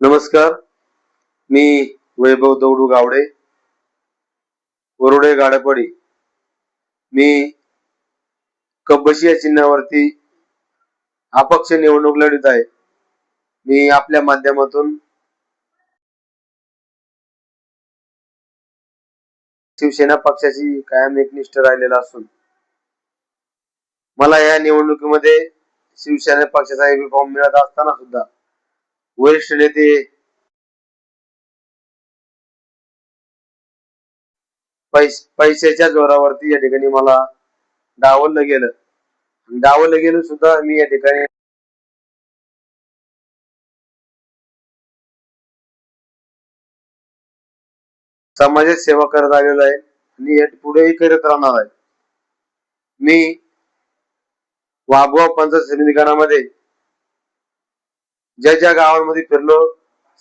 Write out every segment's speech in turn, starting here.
नमस्कार. मी वैभव दौडू गावडे. वरुडे गाडपडी. मी कब्बशी या चिन्हावरती अपक्ष निवडणूक लढीत आहे. मी आपल्या माध्यमातून शिवसेना पक्षाची कायम एकनिष्ठ राहिलेला असून मला या निवडणुकीमध्ये शिवसेना पक्षाचा युनिफॉर्म फॉर्म मिळत असताना सुद्धा वरिष्ठ नेते पैस पैशाच्या जोरावरती या ठिकाणी मला डावललं गेलं. डावललं गेलं सुद्धा मी या ठिकाणी समाजात सेवा करत आलेलो आहे आणि या पुढेही करत राहणार आहे. मी वाघवा पंचायत समिती गणामध्ये ज्या ज्या गावांमध्ये फिरलो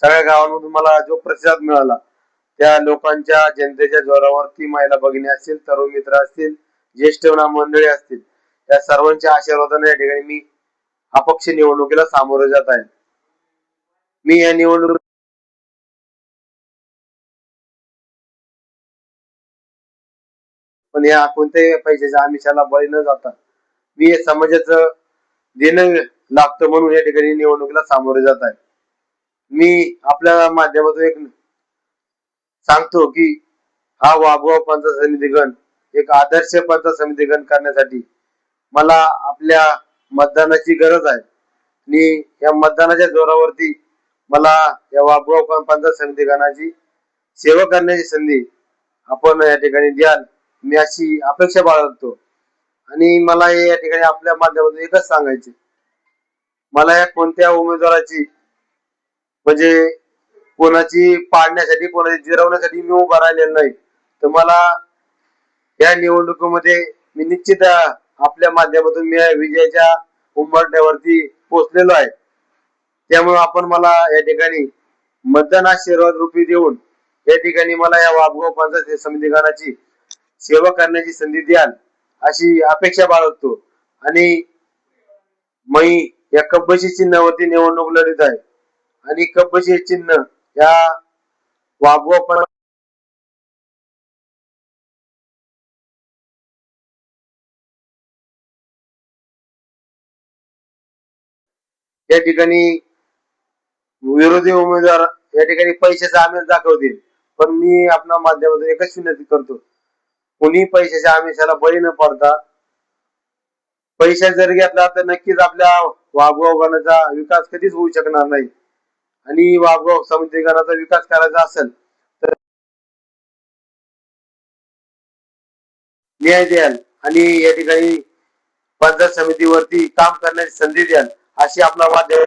सगळ्या गावांमधून मला जो प्रतिसाद मिळाला त्या लोकांच्या जनतेच्या जोरावर ती महिला भगिनी असतील तरुण मित्र असतील ज्येष्ठ मंडळी असतील या सर्वांच्या आशीर्वादाने या ठिकाणी मी अपक्ष निवडणुकीला सामोरे जात आहे. मी या निवडणूक पण या कोणत्याही पैशाच्या आमिषाला बळी न जाता मी हे समाजाचं देणं लागतं म्हणून या ठिकाणी निवडणुकीला सामोरे जात आहे मी आपल्या माध्यमातून एक सांगतो की हा वाघवा पंचायत समिती गण एक आदर्श पंचायत समिती गण करण्यासाठी मला आपल्या मतदानाची गरज आहे. आणि या मतदानाच्या जोरावरती मला या वाघवा पंचायत समिती गणाची सेवा करण्याची संधी आपण या ठिकाणी द्याल मी अशी अपेक्षा बाळगतो. आणि मला हे या ठिकाणी आपल्या माध्यमातून एकच सांगायचे मला या कोणत्या उमेदवाराची म्हणजे कोणाची पाडण्यासाठी कोणाची जिरवण्यासाठी मी उभा राहिलेलो नाही. तर मला या निवडणुकीमध्ये मी निश्चित आपल्या माध्यमातून मी विजयाच्या उंबरठ्यावरती पोचलेलो आहे. त्यामुळे आपण मला या ठिकाणी मतदान आशीर्वाद रूपी देऊन या ठिकाणी मला या वाबगाव पंचायत समिती गणाची सेवा करण्याची संधी द्याल अशी अपेक्षा बाळगतो. आणि मी या कब्बशी चिन्हावरती निवडणूक लढत आहे. आणि कब्बशी हे चिन्ह या वाघवा या ठिकाणी विरोधी उमेदवार या ठिकाणी पैशाचा आमिष दाखवतील. पण मी आपल्या माध्यमातून एकच विनंती करतो. कोणी पैशाच्या आमिषाला बळी न पडता पैसा जर घेतला तर नक्कीच आपल्या वाघवाव गणाचा विकास कधीच होऊ शकणार नाही. आणि वाघवाव समिती गणाचा विकास करायचा असेल तर न्याय द्याल आणि या ठिकाणी पंचायत समितीवरती काम करण्याची संधी द्याल अशी आपला वाद्य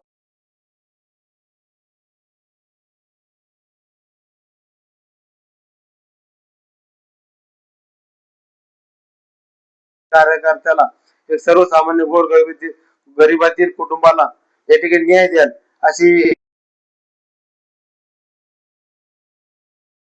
कार्यकर्त्याला एक सर्वसामान्य गोर गरिबातील कुटुंबाला या ठिकाणी न्याय द्याल अशी